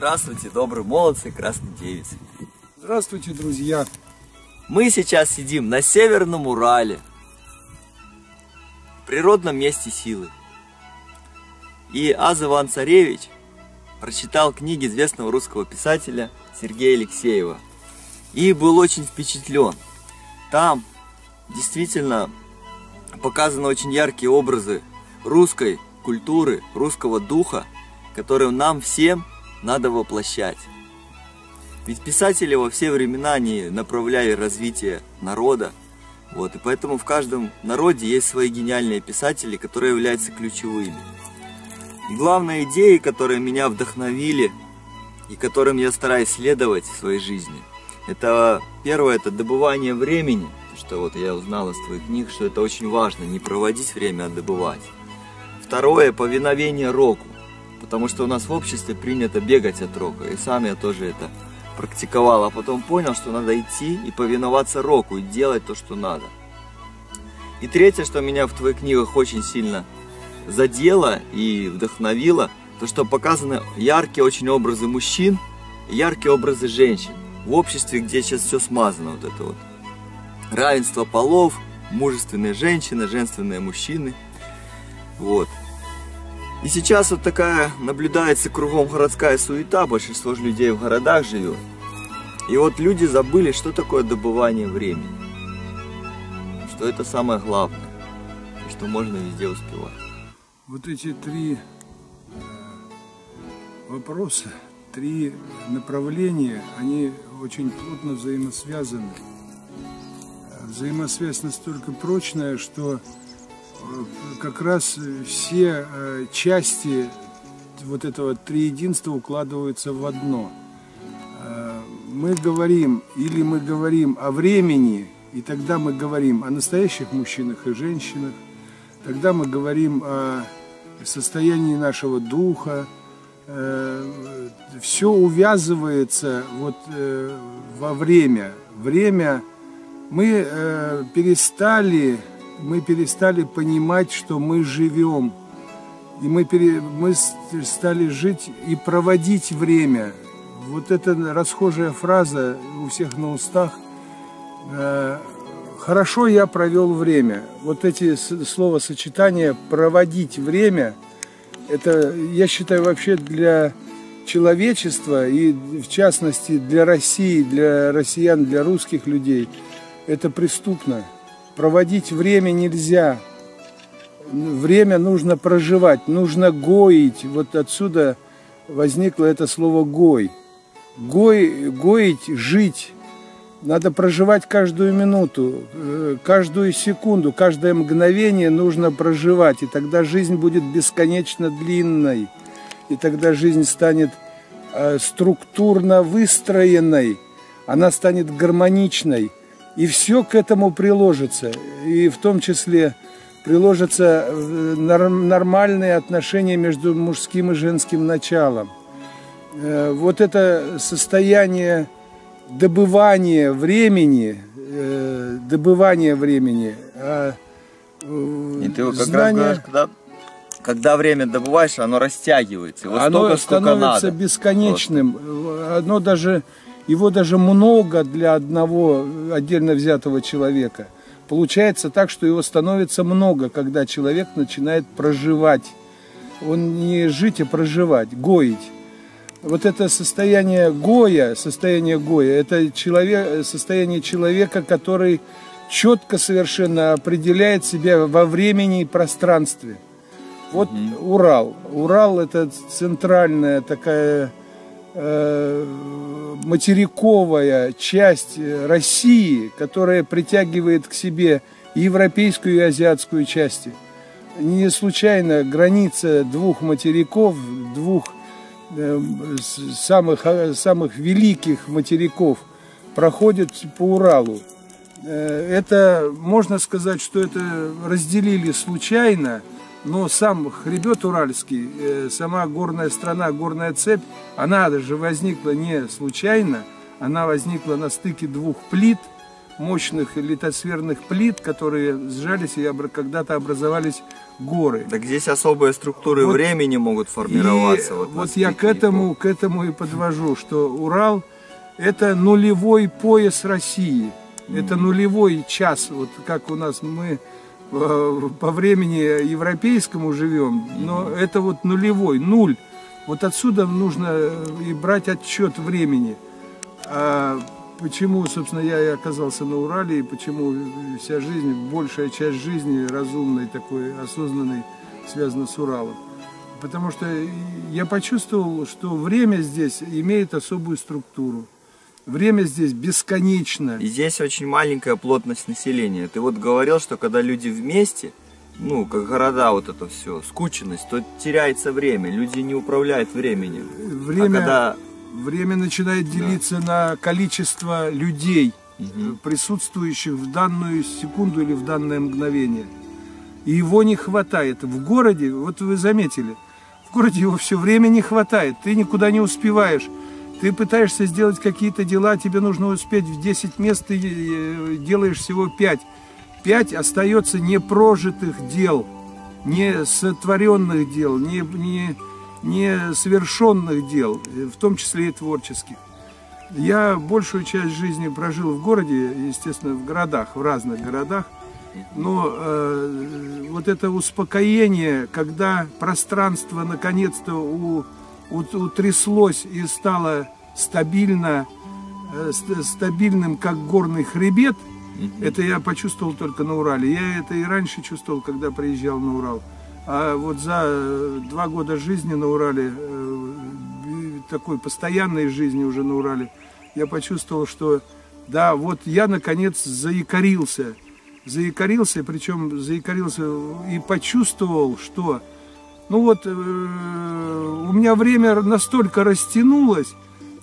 Здравствуйте, добрые молодцы, красные девицы. Здравствуйте, друзья. Мы сейчас сидим на Северном Урале, в природном месте силы. И Аз Иван Царевич прочитал книги известного русского писателя Сергея Алексеева и был очень впечатлен. Там действительно показаны очень яркие образы русской культуры, русского духа, которые нам всем надо воплощать. Ведь писатели во все времена не направляли развитие народа, вот, и поэтому в каждом народе есть свои гениальные писатели, которые являются ключевыми. И главная идея, которые меня вдохновили и которым я стараюсь следовать в своей жизни, это первое, это добывание времени, что вот я узнал из твоих книг, что это очень важно, не проводить время, а добывать. Второе, повиновение року, потому что у нас в обществе принято бегать от рока, и сам я тоже это практиковал, а потом понял, что надо идти и повиноваться року, и делать то, что надо. И третье, что меня в твоих книгах очень сильно задело и вдохновило, то, что показаны яркие очень образы мужчин, яркие образы женщин. В обществе, где сейчас все смазано, вот это вот. Равенство полов, мужественные женщины, женственные мужчины. Вот. И сейчас вот такая наблюдается кругом городская суета, большинство же людей в городах живет. И вот люди забыли, что такое добывание времени. Что это самое главное. И что можно везде успевать. Вот эти три э, вопроса, три направления, они очень плотно взаимосвязаны. Взаимосвязь настолько прочная, что как раз все э, части вот этого триединства укладываются в одно. Э, мы говорим, или мы говорим о времени, и тогда мы говорим о настоящих мужчинах и женщинах, тогда мы говорим о состоянии нашего духа, э, все увязывается вот во время. Время мы перестали мы перестали понимать, что мы живем. И мы, пере, мы стали жить и проводить время. Вот эта расхожая фраза у всех на устах э, «хорошо я провел время». Вот эти словосочетания «проводить время» это, я считаю, вообще для человечества и, в частности, для России, для россиян, для русских людей это преступно. Проводить время нельзя. Время нужно проживать, нужно гоить. Вот отсюда возникло это слово «гой». Гой, гоить, жить. Надо проживать каждую минуту, э, каждую секунду, каждое мгновение нужно проживать. И тогда жизнь будет бесконечно длинной. И тогда жизнь станет э, структурно выстроенной. Она станет гармоничной. И все к этому приложится. И в том числе приложатся э, нормальные отношения между мужским и женским началом. Э, вот это состояние добывания времени, э, добывания времени, а, и ты как знание... раз говоришь, когда, когда время добываешь, оно растягивается. Вот оно столько, становится надо. бесконечным. Просто. Оно даже его даже много для одного отдельно взятого человека. Получается так, что его становится много, когда человек начинает проживать. Он не жить, а проживать, гоить. Вот это состояние гоя, состояние гоя, это человек, состояние человека, который четко совершенно определяет себя во времени и пространстве. Вот угу. Урал. Урал это центральная такая Э, материковая часть России, которая притягивает к себе европейскую, и азиатскую части. Не случайно граница двух материков, двух э, самых, самых великих материков проходит по Уралу. Э, это, можно сказать, что это разделили случайно, но сам хребет Уральский, э, сама горная страна, горная цепь, она даже возникла не случайно, она возникла на стыке двух плит, мощных литосферных плит, которые сжались и когда-то образовались горы. Так здесь особые структуры вот, времени могут формироваться. И вот, вот я к этому, к этому и подвожу, что Урал это нулевой пояс России. Это нулевой час, вот как у нас мы по времени европейскому живем, но это вот нулевой, нуль. Вот отсюда нужно э, и брать отчет времени. А почему, собственно, я и оказался на Урале, и почему вся жизнь, большая часть жизни разумной, такой осознанной, связана с Уралом. Потому что я почувствовал, что время здесь имеет особую структуру. Время здесь бесконечно. И здесь очень маленькая плотность населения. Ты вот говорил, что когда люди вместе, ну, как города, вот это все, скученность, то теряется время, люди не управляют временем. Время, а когда... время начинает делиться да. на количество людей, угу. присутствующих в данную секунду или в данное мгновение. И его не хватает. В городе, вот вы заметили, в городе его все время не хватает, ты никуда не успеваешь. Ты пытаешься сделать какие-то дела, тебе нужно успеть в 10 мест, ты э, делаешь всего 5. 5 остается непрожитых дел, не сотворенных дел, не, не, не совершенных дел, в том числе и творческих. Я большую часть жизни прожил в городе, естественно, в городах, в разных городах. Но э, вот это успокоение, когда пространство наконец-то у утряслось и стало стабильно, э, стабильным, как горный хребет, это я почувствовал только на Урале. Я это и раньше чувствовал, когда приезжал на Урал. А вот за э, два года жизни на Урале, э, такой постоянной жизни уже на Урале, я почувствовал, что да, вот я наконец заикарился. Заикарился, причем заикарился и почувствовал, что ну вот, э, у меня время настолько растянулось,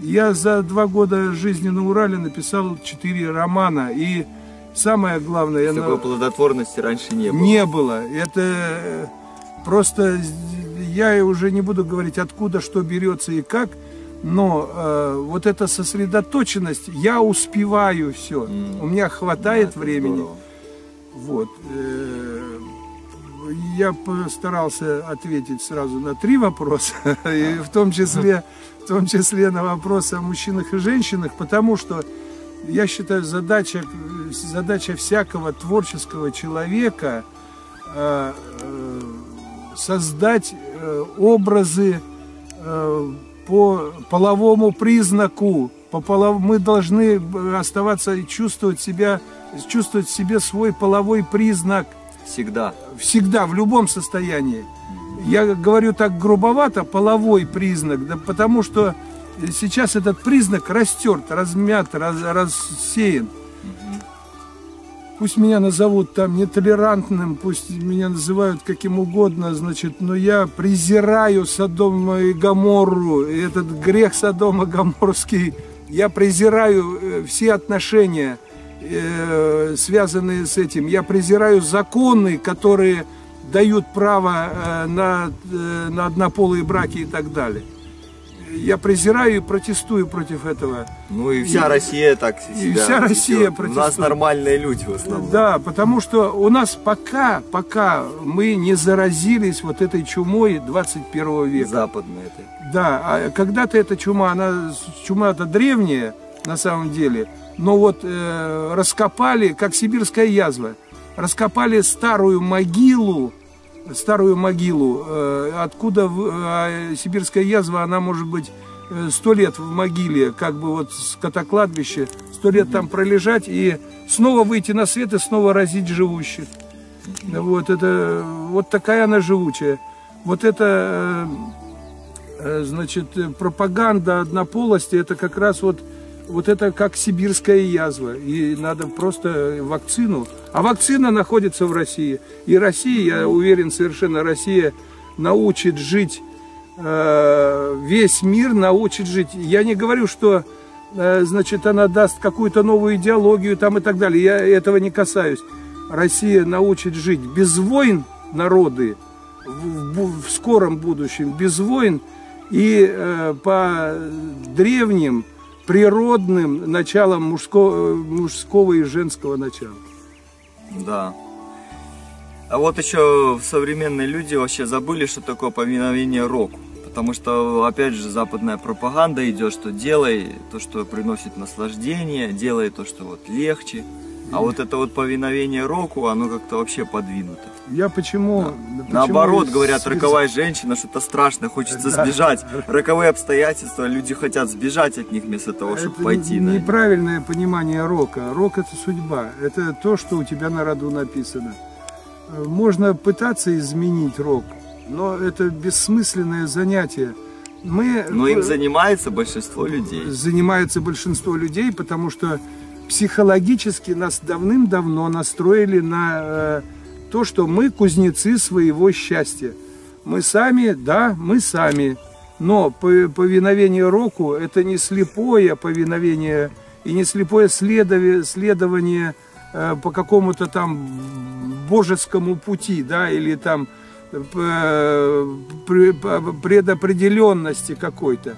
я за два года жизни на Урале написал четыре романа, и самое главное... Такой я... плодотворности раньше не было. Не было. Это э, просто... Я уже не буду говорить, откуда что берется и как, но э, вот эта сосредоточенность, я успеваю все, mm. у меня хватает да, времени. Здорово. Вот. Э, я постарался ответить сразу на три вопроса, и в том числе, в том числе на вопросы о мужчинах и женщинах, потому что я считаю, задача, задача всякого творческого человека э, э, создать э, образы по половому признаку. По полов... Мы должны оставаться и чувствовать себя, чувствовать в себе свой половой признак – Всегда. Всегда, в любом состоянии. Я говорю так грубовато, половой признак, да, потому что сейчас этот признак растерт, размят, раз, рассеян. Пусть меня назовут там нетолерантным, пусть меня называют каким угодно, значит, но я презираю Содом и Гаморру, и этот грех Содома Гаморский, я презираю э, все отношения – э, связанные с этим. Я презираю законы, которые дают право э, на, э, на однополые браки и так далее. Я презираю и протестую против этого. Ну и вся и, Россия так себя И вся Россия протестует. У нас нормальные люди в основном. Да, потому что у нас пока, пока мы не заразились вот этой чумой 21 века. Западной этой. Да, а когда-то эта чума, она чума-то древняя на самом деле – но вот э, раскопали, как сибирская язва, раскопали старую могилу, старую могилу, э, откуда э, сибирская язва, она может быть э, сто лет в могиле, как бы вот с катакладбища, сто лет там пролежать и снова выйти на свет и снова разить живущих. Вот это, вот такая она живучая. Вот это, э, э значит, пропаганда однополости, это как раз вот вот это как сибирская язва. И надо просто вакцину. А вакцина находится в России. И Россия, я уверен, совершенно Россия научит жить, э, весь мир научит жить. Я не говорю, что э, значит, она даст какую-то новую идеологию там и так далее. Я этого не касаюсь. Россия научит жить без войн народы в, в, скором будущем, без войн и э, по древним природным началом мужского, мужского и женского начала. Да. А вот еще современные люди вообще забыли, что такое повиновение року. Потому что, опять же, западная пропаганда идет, что делай то, что приносит наслаждение, делай то, что вот легче. А вот это вот повиновение року, оно как-то вообще подвинуто. Я почему... Да. почему Наоборот, говорят, роковая женщина, что-то страшное, хочется Да. сбежать. Роковые обстоятельства, люди хотят сбежать от них вместо того, чтобы Это пойти на неправильное понимание рока. Рок это судьба. Это то, что у тебя на роду написано. Можно пытаться изменить рок, но это бессмысленное занятие. Мы Но им занимается большинство людей. занимается большинство людей, потому что психологически нас давным-давно настроили на э, то, что мы кузнецы своего счастья. Мы сами, да, мы сами. Но по- повиновение року – это не слепое повиновение и не слепое следование, э, по какому-то там божескому пути, да, или там э, предопределенности какой-то.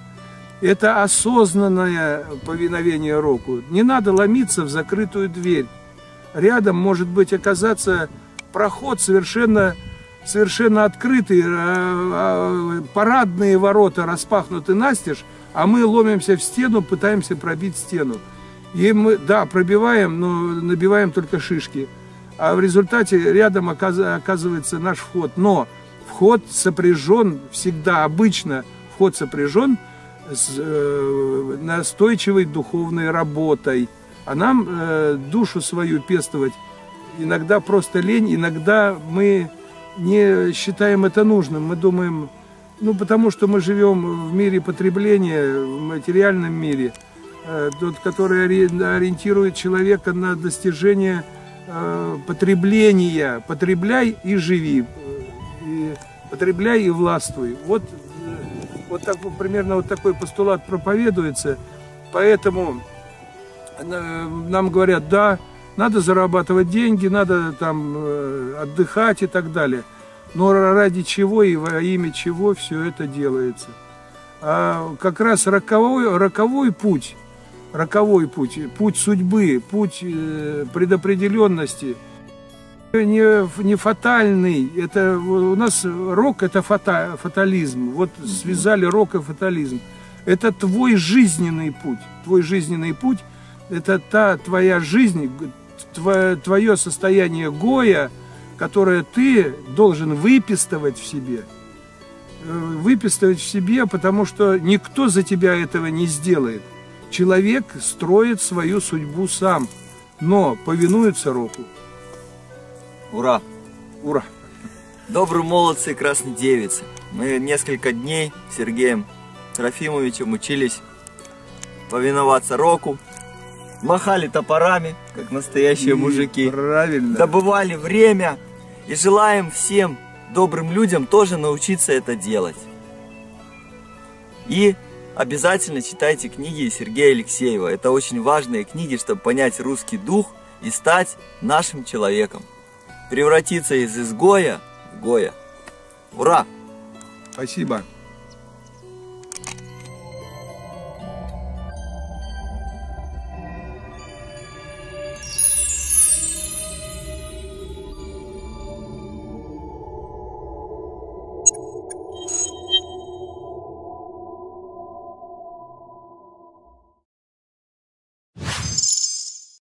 Это осознанное повиновение року. Не надо ломиться в закрытую дверь. Рядом может быть оказаться проход совершенно, совершенно открытый, э, э, парадные ворота распахнуты настежь, а мы ломимся в стену, пытаемся пробить стену. И мы, да, пробиваем, но набиваем только шишки. А в результате рядом оказ- оказывается наш вход. Но вход сопряжен всегда, обычно вход сопряжен с э, настойчивой духовной работой. А нам э, душу свою пестовать иногда просто лень, иногда мы не считаем это нужным. Мы думаем, ну потому что мы живем в мире потребления, в материальном мире, э, тот, который ори- ориентирует человека на достижение э, потребления. Потребляй и живи. Э, И потребляй и властвуй. Вот, вот так, примерно вот такой постулат проповедуется. Поэтому э, нам говорят, да, надо зарабатывать деньги, надо там э, отдыхать и так далее. Но ради чего и во имя чего все это делается? А как раз роковой, роковой путь, роковой путь, путь судьбы, путь э, предопределенности, не, не фатальный. Это у нас рок это фата, фатализм. Вот связали рок и фатализм. Это твой жизненный путь. Твой жизненный путь это та твоя жизнь, твое, твое состояние гоя, которое ты должен выпистывать в себе. Э, Выпистывать в себе, потому что никто за тебя этого не сделает. Человек строит свою судьбу сам, но повинуется року. Ура! Ура! Добрые молодцы красные девицы. Мы несколько дней с Сергеем Трофимовичем учились повиноваться року, махали топорами, как настоящие И мужики, Правильно. добывали время и желаем всем добрым людям тоже научиться это делать. И обязательно читайте книги Сергея Алексеева. Это очень важные книги, чтобы понять русский дух и стать нашим человеком. Превратиться из изгоя в гоя. Ура! Спасибо.